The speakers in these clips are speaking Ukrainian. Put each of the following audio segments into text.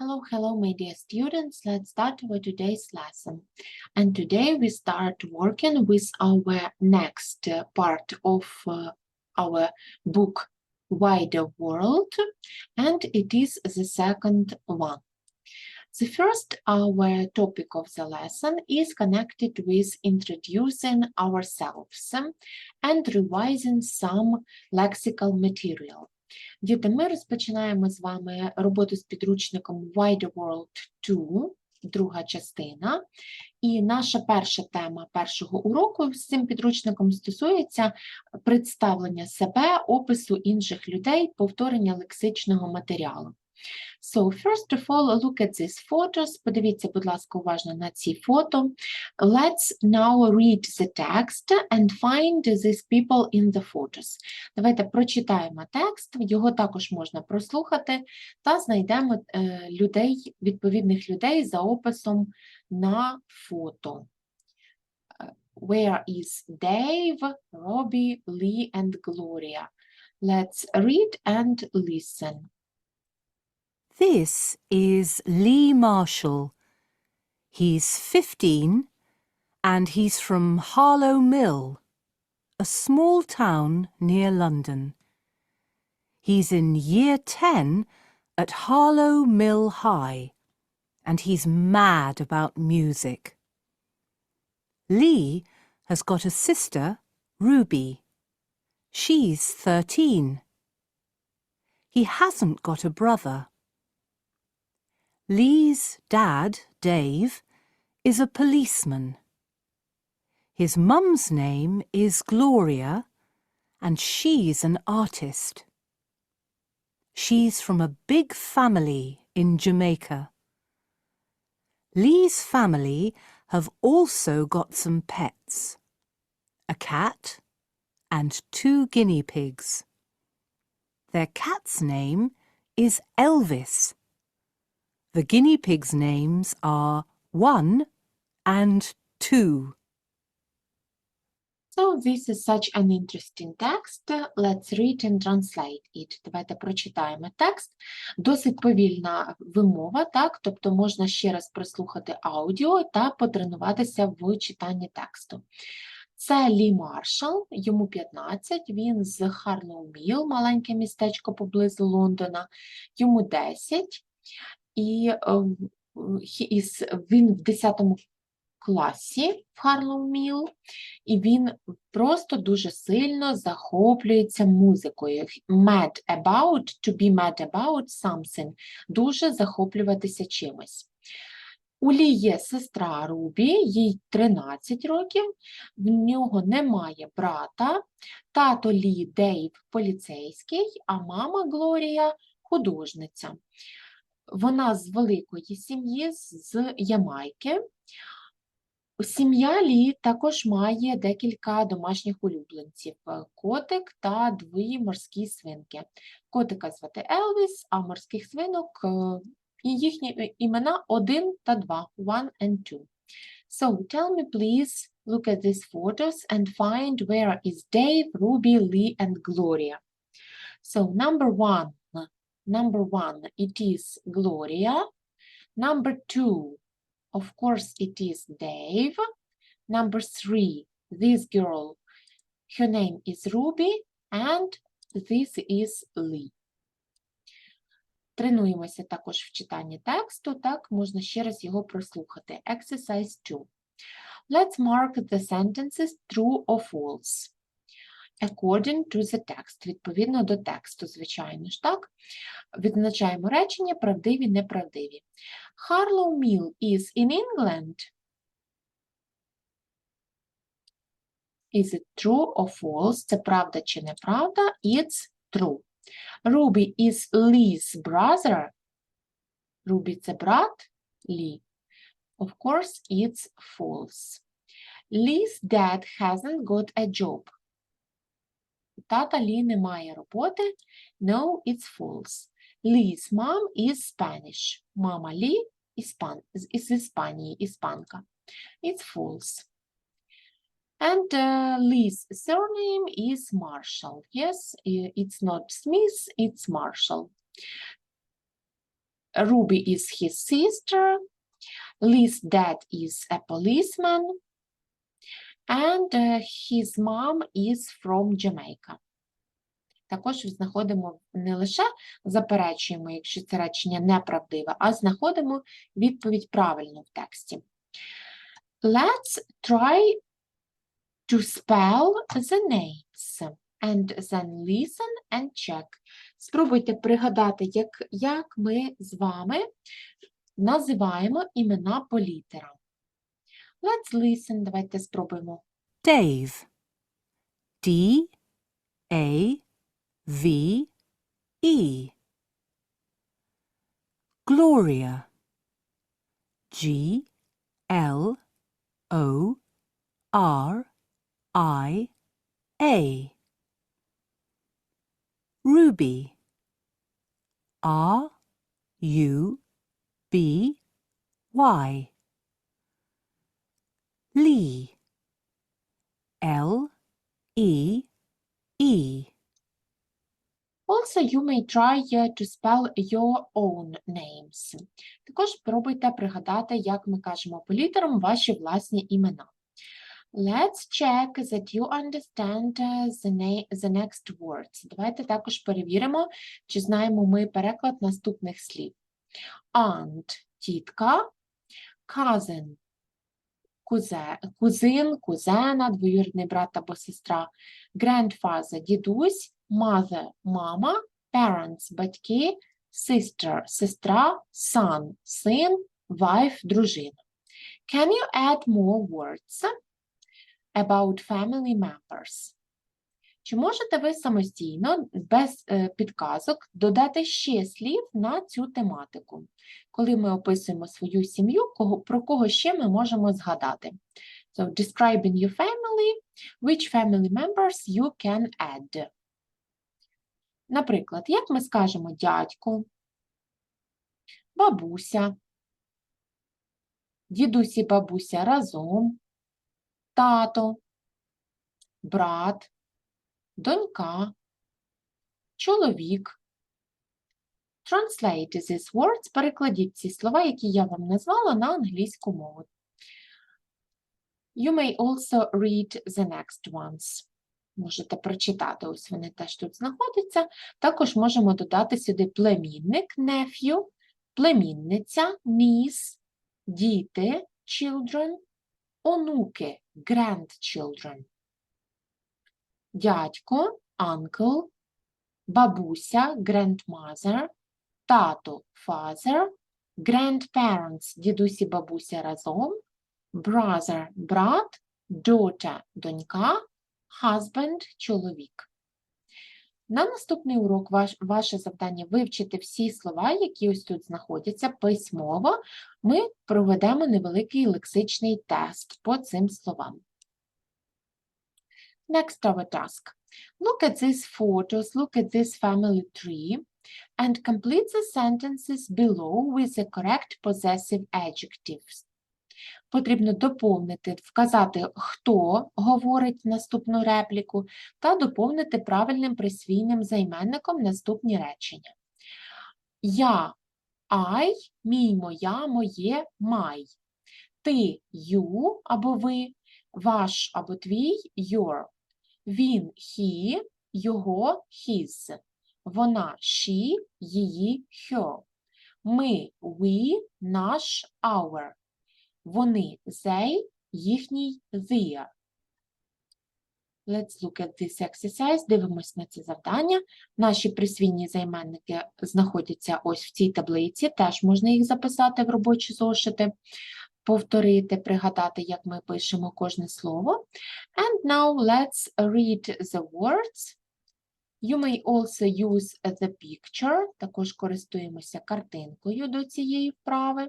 Hello, hello, my dear students. Let's start with today's lesson. And today we start working with our next part of uh, our book, Wider World, and it is the second one. The first, our topic of the lesson is connected with introducing ourselves and revising some lexical material. Діти, ми розпочинаємо з вами роботу з підручником Wider World 2, друга частина. І наша перша тема першого уроку з цим підручником стосується представлення себе, опису інших людей, повторення лексичного матеріалу. So, first of all, look at these photos. Подивіться, будь ласка, уважно на ці фото. Let's now read the text and find these people in the photos. Давайте прочитаємо текст, його також можна прослухати, та знайдемо е, людей, відповідних людей за описом на фото. Where is Dave, Robbie, Lee and Gloria? Let's read and listen. This is Lee Marshall. He's 15 and he's from Harlow Mill, a small town near London. He's in year 10 at Harlow Mill High and he's mad about music. Lee has got a sister, Ruby. She's 13. He hasn't got a brother. Lee's dad, Dave, is a policeman. His mum's name is Gloria, and she's an artist. She's from a big family in Jamaica. Lee's family have also got some pets a cat and two guinea pigs. Their cat's name is Elvis. The guinea pigs' names are one and two. So this is such an interesting text. Let's read and translate it. Давайте прочитаємо текст. Досить повільна вимова, так? Тобто можна ще раз прослухати аудіо та потренуватися в читанні тексту. Це Лі Маршал, йому 15, він з Харлоу Міл, маленьке містечко поблизу Лондона, йому 10, і е, він в 10 класі в Харлоу Міл, і він просто дуже сильно захоплюється музикою. Mad about, to be mad about something, дуже захоплюватися чимось. У Лі є сестра Рубі, їй 13 років, в нього немає брата, тато Лі Дейв поліцейський, а мама Глорія художниця. Вона з великої сім'ї, з Ямайки. Сім'я Лі також має декілька домашніх улюбленців: котик та дві морські свинки. Котика звати Елвіс, а морських свинок е, і їхні е, імена 1 та 2, one and two. So tell me, please, look at these photos and find where is Dave, Ruby, Lee, and Gloria. So number one, number one, it is Gloria. Number two, of course, it is Dave. Number three, this girl, her name is Ruby, and this is Lee. Тренуємося також в читанні тексту, так, можна ще раз його прослухати. Exercise 2. Let's mark the sentences true or false. According to the text, відповідно до тексту, звичайно ж, так? Відзначаємо речення правдиві, неправдиві. Harlow Mill is in England. Is it true or false? Це правда чи неправда? It's true. Ruby is Lee's brother. Ruby – це брат Lee. Of course, it's false. Lee's dad hasn't got a job. У Тата Лі немає роботи. No, it's false. Lee's mom is Spanish. Мама Лі іспан, з із Іспанії, іспанка. It's false. And uh, Lee's surname is Marshall. Yes, i- it's not Smith, it's Marshall. Ruby is his sister. Lee's dad is a policeman. And uh, his mom is from Jamaica. Також знаходимо не лише заперечуємо, якщо це речення неправдиве, а знаходимо відповідь правильну в тексті. Let's try to spell the names and then listen and check. Спробуйте пригадати, як, як ми з вами називаємо імена по літерам. Let's listen. Давайте спробуємо. Dave. D A V E. Gloria. G L O R I A. Ruby. R U B Y. Lee. L E E. Also, you may try uh, to spell your own names. Також спробуйте пригадати, як ми кажемо по літерам ваші власні імена. Let's check that you understand uh, the, the next words. Давайте також перевіримо, чи знаємо ми переклад наступних слів. Aunt – тітка, cousin – кузе, кузин, кузена, двоюрідний брат або сестра, grandfather – дідусь, mother – мама, parents – батьки, sister – сестра, son – син, wife – дружина. Can you add more words about family members? Чи можете ви самостійно, без е, підказок, додати ще слів на цю тематику? Коли ми описуємо свою сім'ю, про кого ще ми можемо згадати? So, describing your family, which family members you can add? Наприклад, як ми скажемо дядько, бабуся, дідусь і бабуся разом, тато, брат, донька, чоловік. Translate these words, перекладіть ці слова, які я вам назвала, на англійську мову. You may also read the next ones. Можете прочитати, ось вони теж тут знаходяться. Також можемо додати сюди племінник, nephew, племінниця, niece, діти, children, онуки, grandchildren дядько, uncle, бабуся, grandmother, тато, father, grandparents, дідусь бабуся разом, brother, брат, daughter, донька, husband, чоловік. На наступний урок ваш, ваше завдання вивчити всі слова, які ось тут знаходяться письмово. Ми проведемо невеликий лексичний тест по цим словам. Next our task. Look at these photos, look at this family tree, and complete the sentences below with the correct possessive adjectives. Потрібно доповнити, вказати, хто говорить наступну репліку, та доповнити правильним присвійним займенником наступні речення. Я, I, мій, моя, моє, my. Ти, you або ви, ваш або твій, your. Він he, його his. Вона she, її her. Ми we, наш our. Вони they, їхній their. Let's look at this exercise. Дивимось на це завдання. Наші присвійні займенники знаходяться ось в цій таблиці. Теж можна їх записати в робочі зошити повторити, пригадати, як ми пишемо кожне слово. And now let's read the words. You may also use the picture. Також користуємося картинкою до цієї вправи.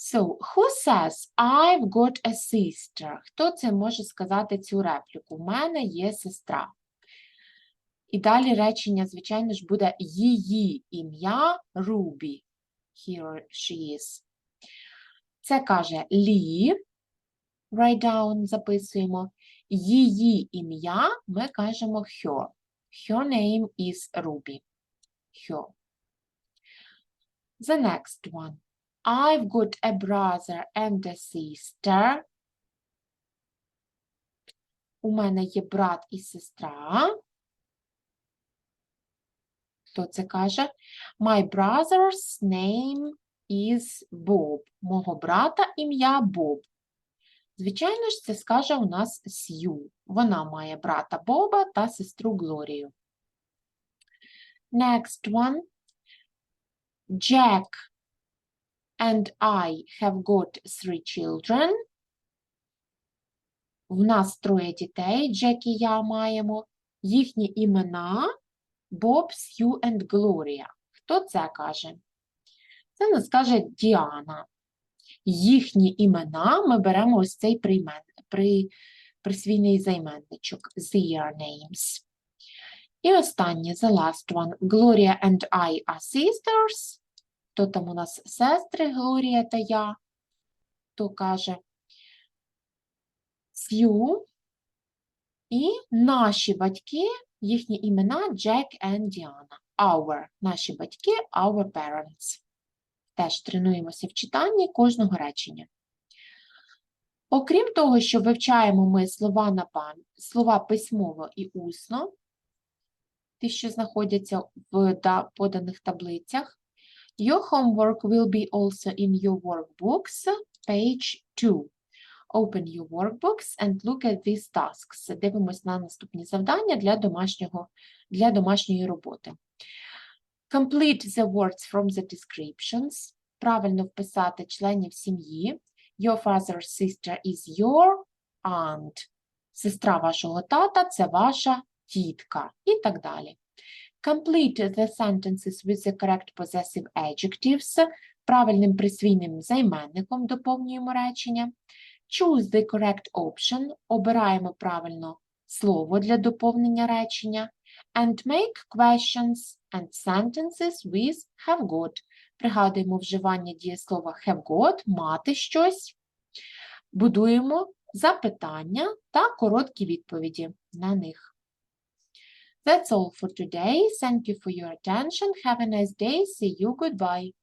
So, who says, I've got a sister? Хто це може сказати цю репліку? У мене є сестра. І далі речення, звичайно ж, буде її ім'я Ruby. Here she is. Це каже Лі. Write down, записуємо. Її ім'я ми кажемо her. Her name is Ruby. Her. The next one. I've got a brother and a sister. У мене є брат і сестра. Хто це каже? My brother's name is Bob. Мого брата ім'я Боб. Звичайно ж, це скаже у нас Сью. Вона має брата Боба та сестру Глорію. Next one. Jack and I have got three children. В нас троє дітей, Джек і я маємо. Їхні імена Боб, Сью and Глорія. Хто це каже? Це нас каже Діана. Їхні імена ми беремо ось цей приймен, при, присвійний займенничок. Their names. І останнє, the last one. Gloria and I are sisters. Хто там у нас сестри, Глорія та я? Хто каже? Сью. І наші батьки, їхні імена Джек and Діана. Our. Наші батьки, our parents. Теж тренуємося в читанні кожного речення. Окрім того, що вивчаємо ми слова на пам... слова письмово і усно, ті, що знаходяться в да- поданих таблицях, Your homework will be also in your workbooks, page 2. Open your workbooks and look at these tasks. Дивимось на наступні завдання для, домашнього, для домашньої роботи. Complete the words from the descriptions. Правильно вписати членів сім'ї. Your father's sister is your aunt. Сестра вашого тата – це ваша тітка. І так далі. Complete the sentences with the correct possessive adjectives. Правильним присвійним займенником доповнюємо речення. Choose the correct option. Обираємо правильно слово для доповнення речення. And make questions and sentences with have got. Пригадуємо вживання дієслова have got, мати щось. Будуємо запитання та короткі відповіді на них. That's all for today. Thank you for your attention. Have a nice day. See you. Goodbye.